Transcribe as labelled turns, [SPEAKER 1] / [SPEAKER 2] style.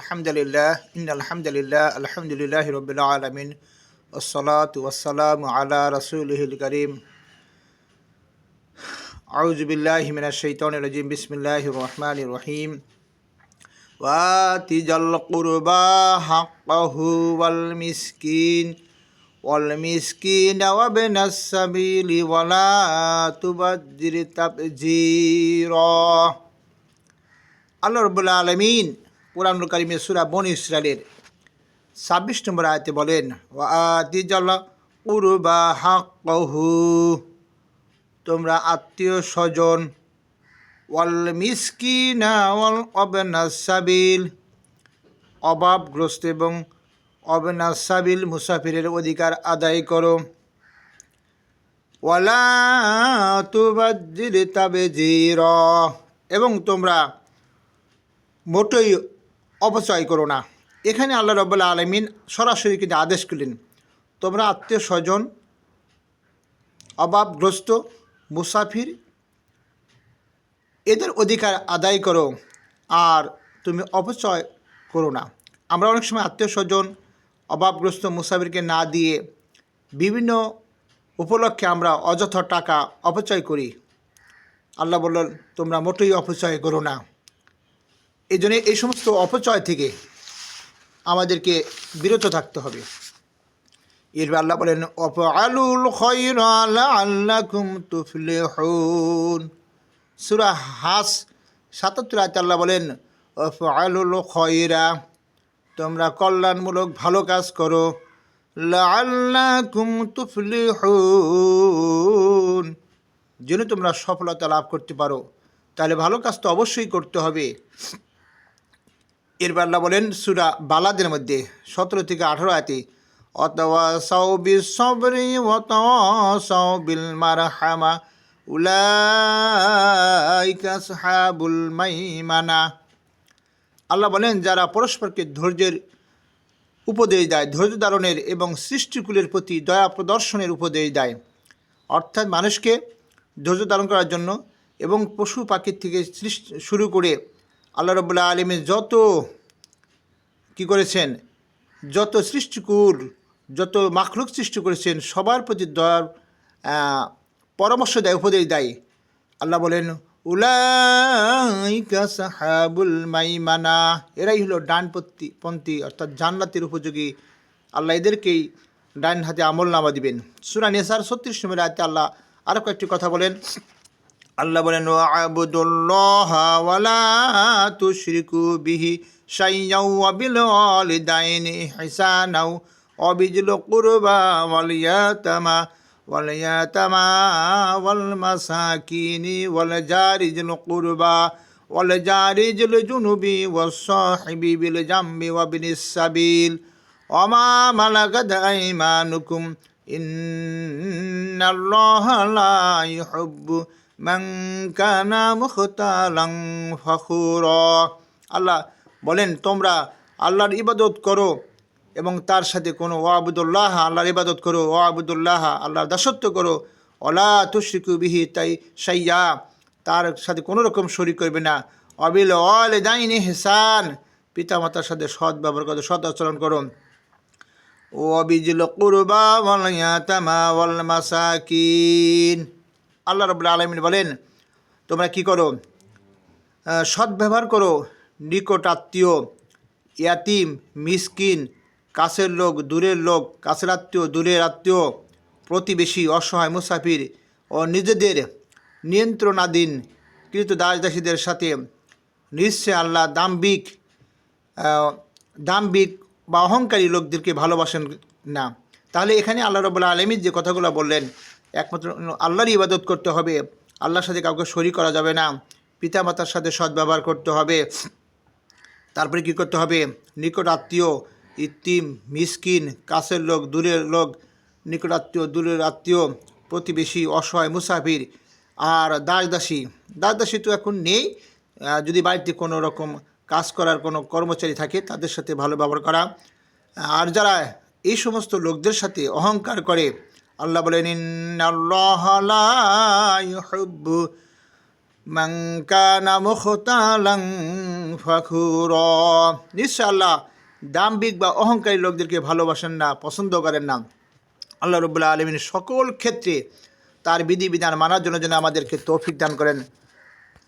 [SPEAKER 1] আলহামদুলিল্লাহ ইন আলহামদুলিল্লাহ আলহামদুলিল্লাহ রবিল আলমিন ওসলাত ওসালাম আলা রসুলহিল করিম আউজবিল্লাহ মিনা শৈতন রাজিম বিসমিল্লাহ রহমান রহিম وآت ذا القربى حقه والمسكين والمسكين وابن السبيل ولا تبذر تبذيرا আল্লাহ রবুল্লা আলমিন কোরআনুল কারিমের সুরা বন ইসরায়েলের ছাব্বিশ নম্বর আয়তে বলেন উরুবা হাকহু তোমরা আত্মীয় স্বজন, ওয়াল মিসকিনা ওয়াল অবেনা সাবিল অভাবগ্রস্ত এবং অবেনা সাবিল মুসাফিরের অধিকার আদায় করো। ওয়ালা তাবে জির এবং তোমরা মোটেই অপচয় করো না। এখানে আল্লাহ রব্বুল্লা আলমিন সরাসরি কিন্তু আদেশ করলেন, তোমরা আত্মীয় স্বজন, অভাবগ্রস্ত, মুসাফির, এদের অধিকার আদায় করো আর তুমি অপচয় করো না। আমরা অনেক সময় আত্মীয় স্বজন, অভাবগ্রস্ত, মুসাফিরকে না দিয়ে বিভিন্ন উপলক্ষে আমরা অযথা টাকা অপচয় করি। আল্লাহ বললেন, তোমরা মোটেই অপচয় করো না। এই জন্য এই সমস্ত অপচয় থেকে আমাদেরকে বিরত থাকতে হবে। এরপর আল্লাহ বলেন অপ আলুল আল্লাকুম তুফলে সুরা হাস সাতাত্তর আয়তে আল্লাহ বলেন অফ আলুল খয়রা, তোমরা কল্যাণমূলক ভালো কাজ করো। লাল্লাকুম হন যেন তোমরা সফলতা লাভ করতে পারো, তাহলে ভালো কাজ তো অবশ্যই করতে হবে। এরপর আল্লাহ বলেন, সুরা বালাদের মধ্যে সতেরো থেকে আঠেরো আয়তে অতওয়া সাউবি সবরি অতওয়া সাউবিল মারহামা উলাইকা সাহাবুল মাইমানা। আল্লাহ বলেন, যারা পরস্পরকে ধৈর্যের উপদেশ দেয়, ধৈর্য ধারণের এবং সৃষ্টিকুলের প্রতি দয়া প্রদর্শনের উপদেশ দেয়, অর্থাৎ মানুষকে ধৈর্য ধারণ করার জন্য এবং পশু পাখির থেকে সৃষ্টি, শুরু করে আল্লাহ রবুল্লাহ আলমের যত কি করেছেন, যত সৃষ্টিকুল, যত মাখলুক সৃষ্টি করেছেন, সবার প্রতি দয়ার পরামর্শ দেয়, উপদেশ দেয়। আল্লাহ বলেন, উলাইকা সাহাবুল মাইমানা। এরাই হলো ডানপন্থী, পন্থী, অর্থাৎ জান্নাতের উপযোগী। আল্লাহ এদেরকেই ডান হাতে আমল নামা দিবেন। সুরা নেসার ছত্রিশ নম্বর আয়তে আল্লাহ আরও কয়েকটি কথা বলেন। আল্লাহ বলেন ওয়ালা তুশরিকু বিহি শাইয়াউ ওয়াবিল ওয়ালিদাইনি হিসানাউ ওয়াবিজুল কুরবা ওয়াল ইয়াতামা ওয়াল মাসাকিনি ওয়াল জারিজুল কুরবা ওয়াল বিল জামবি ওয়াবিনিস সাবিল ওমা মালাকাত আইমানুকুম। ইন্নাল্লাহা লা ইউহিব্বু ফখুরা। আল্লাহ বলেন, তোমরা আল্লাহর ইবাদত করো এবং তার সাথে কোনো ওয়াবুদুল্লাহ, আল্লাহর ইবাদত করো, ওয়াবুদুল্লাহ, আল্লাহর দাসত্ব করো। অলা তুশিকু বিহি তাই সাইয়া তার সাথে কোনো রকম শরিক করবে না। অবিল অল দাইনি হেসান, পিতামাতার সাথে সৎ ব্যবহার করো, সৎ আচরণ করো। ও অবিজুল কুরবা ওয়াল ইয়াতামা ওয়াল মাসাকিন। আল্লাহ রবুল্লা আলমিন বলেন, তোমরা কি করো? সৎ ব্যবহার করো। নিকট আত্মীয়, ইয়াতিম, মিসকিন, কাছের লোক, দূরের লোক, কাছের আত্মীয়, দূরের আত্মীয়, প্রতিবেশী, অসহায়, মুসাফির ও নিজেদের নিয়ন্ত্রণাধীন কৃত দাস দাসীদের সাথে নিশ্চয় আল্লাহ দাম্বিক দাম্বিক বা অহংকারী লোকদেরকে ভালোবাসেন না। তাহলে এখানে আল্লাহ রবুল্লা আলমীর যে কথাগুলো বললেন একমাত্র আল্লাহরই ইবাদত করতে হবে। আল্লাহর সাথে কাউকে শরিক করা যাবে না। পিতামাতার সাথে সদ্ব্যবহার করতে হবে। তারপরে কি করতে হবে? নিকট আত্মীয়, ইতিম, মিসকিন, কাছের লোক, দূরের লোক, নিকট আত্মীয়, দূরের আত্মীয়, প্রতিবেশী, অসহায়, মুসাফির আর দাস দাসী দাস দাসী তো এখন নেই। যদি বাড়িতে কোনো রকম কাজ করার কোনো কর্মচারী থাকে, তাদের সাথে ভালো ব্যবহার করা। আর যারা এই সমস্ত লোকদের সাথে অহংকার করে আল্লাহ বলেন ফাখুরা নিশ্চয় আল্লাহ দাম্ভিক বা অহংকারী লোকদেরকে ভালোবাসেন না, পছন্দ করেন না। আল্লাহ রবুল্লাহ আলমিন সকল ক্ষেত্রে তার বিধিবিধান মানার জন্য যেন আমাদেরকে তৌফিক দান করেন।